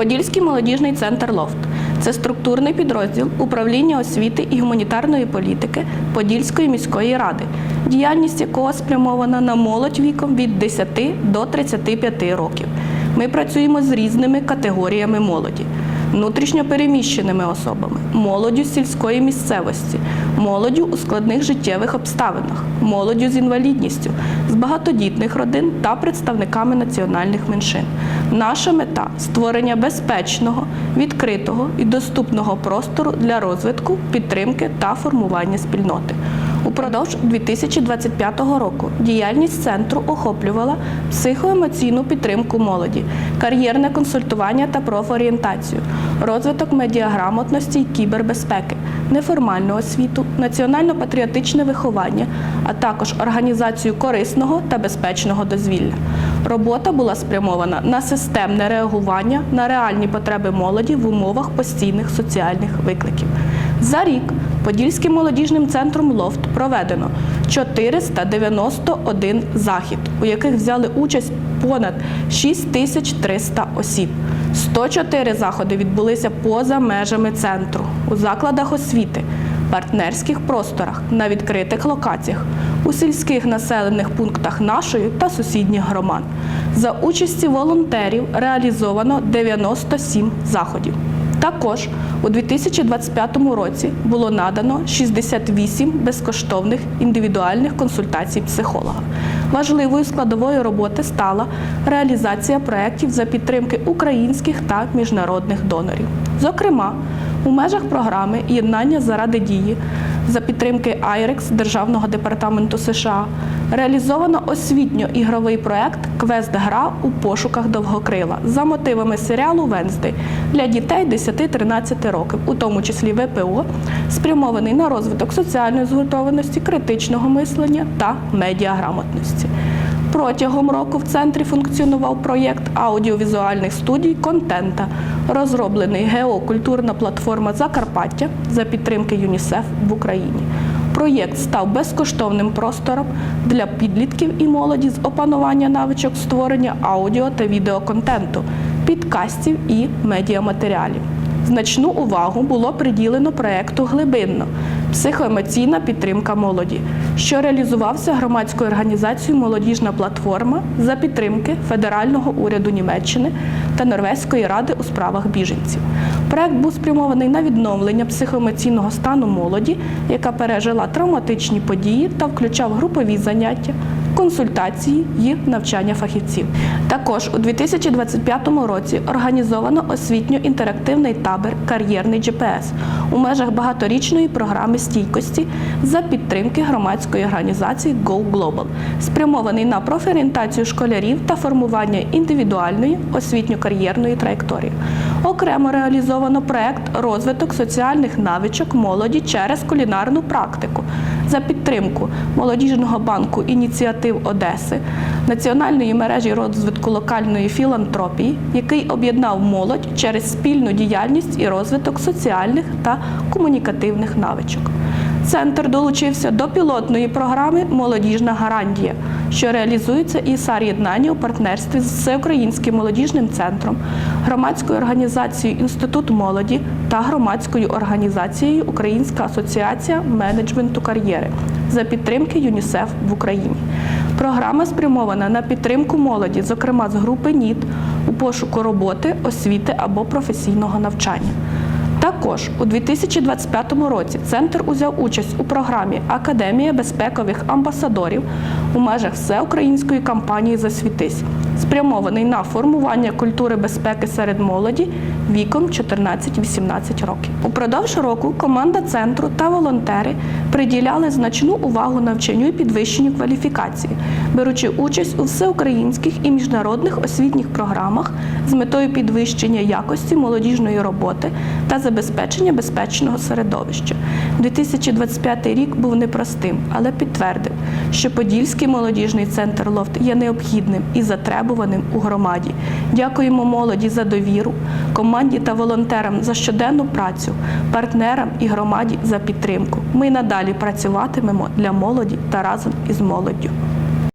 Подільський молодіжний центр Лофт це структурний підрозділ управління освіти і гуманітарної політики Подільської міської ради, діяльність якого спрямована на молодь віком від 10 до 35 років. Ми працюємо з різними категоріями молоді. Внутрішньо переміщеними особами, молоддю сільської місцевості, молоддю у складних життєвих обставинах, молоддю з інвалідністю, з багатодітних родин та представниками національних меншин. Наша мета створення безпечного, відкритого і доступного простору для розвитку, підтримки та формування спільноти. Упродовж 2025 року діяльність центру охоплювала психоемоційну підтримку молоді, кар'єрне консультування та профорієнтацію, розвиток медіаграмотності й кібербезпеки, неформальну освіту, національно-патріотичне виховання, а також організацію корисного та безпечного дозвілля. Робота була спрямована на системне реагування на реальні потреби молоді в умовах постійних соціальних викликів. За рік Подільським молодіжним центром Лофт проведено 491 захід, у яких взяли участь понад 6300 осіб. 104 заходи відбулися поза межами центру у закладах освіти, партнерських просторах, на відкритих локаціях, у сільських населених пунктах нашої та сусідніх громад. За участі волонтерів реалізовано 97 заходів. Також у 2025 році було надано 68 безкоштовних індивідуальних консультацій психолога. Важливою складовою роботи стала реалізація проєктів за підтримки українських та міжнародних донорів. Зокрема, у межах програми Єднання заради дії за підтримки IREX Державного департаменту США реалізовано освітньо-ігровий проект Квест Гра у пошуках довгокрила за мотивами серіалу Венздей для дітей 10-13 років, у тому числі ВПО, спрямований на розвиток соціальної згуртованості, критичного мислення та медіаграмотності. Протягом року в центрі функціонував проєкт аудіовізуальних студій контента, розроблений геокультурна платформа Закарпаття за підтримки ЮНІСЕФ в Україні. Проєкт став безкоштовним простором для підлітків і молоді з опанування навичок створення аудіо та відеоконтенту, підкастів і медіаматеріалів. Значну увагу було приділено проєкту Глибинно психоемоційна підтримка молоді, що реалізувався громадською організацією Молодіжна платформа за підтримки Федерального уряду Німеччини та Норвезької ради у справах біженців. Проект був спрямований на відновлення психоемоційного стану молоді, яка пережила травматичні події та включав групові заняття, консультації і навчання фахівців. Також у 2025 році організовано освітньо-інтерактивний табір Кар'єрний GPS у межах багаторічної програми стійкості за підтримки громадської організації Go Global, спрямований на профорієнтацію школярів та формування індивідуальної освітньо-кар'єрної траєкторії. Окремо реалізовано проект розвиток соціальних навичок молоді через кулінарну практику за підтримку молодіжного банку ініціатив Одеси, національної мережі розвитку локальної філантропії, який об'єднав молодь через спільну діяльність і розвиток соціальних та комунікативних навичок. Центр долучився до пілотної програми Молодіжна гарантія, що реалізується ІСАР єднання у партнерстві з Всеукраїнським молодіжним центром, громадською організацією Інститут молоді та громадською організацією Українська асоціація менеджменту кар'єри за підтримки ЮНІСЕФ в Україні. Програма спрямована на підтримку молоді, зокрема з групи НІД, у пошуку роботи, освіти або професійного навчання. Також у 2025 році центр узяв участь у програмі Академія безпекових амбасадорів у межах всеукраїнської кампанії Засвітись, спрямований на формування культури безпеки серед молоді віком 14-18 років. Упродовж року команда центру та волонтери приділяли значну увагу навчанню і підвищенню кваліфікації, беручи участь у всеукраїнських і міжнародних освітніх програмах з метою підвищення якості молодіжної роботи та забезпечення безпечного середовища. 2025 рік був непростим, але підтвердив, що Подільський молодіжний центр Лофт є необхідним і затребуваним у громаді. Дякуємо молоді за довіру, команді та волонтерам за щоденну працю, партнерам і громаді за підтримку. Ми надалі працюватимемо для молоді та разом із молоддю.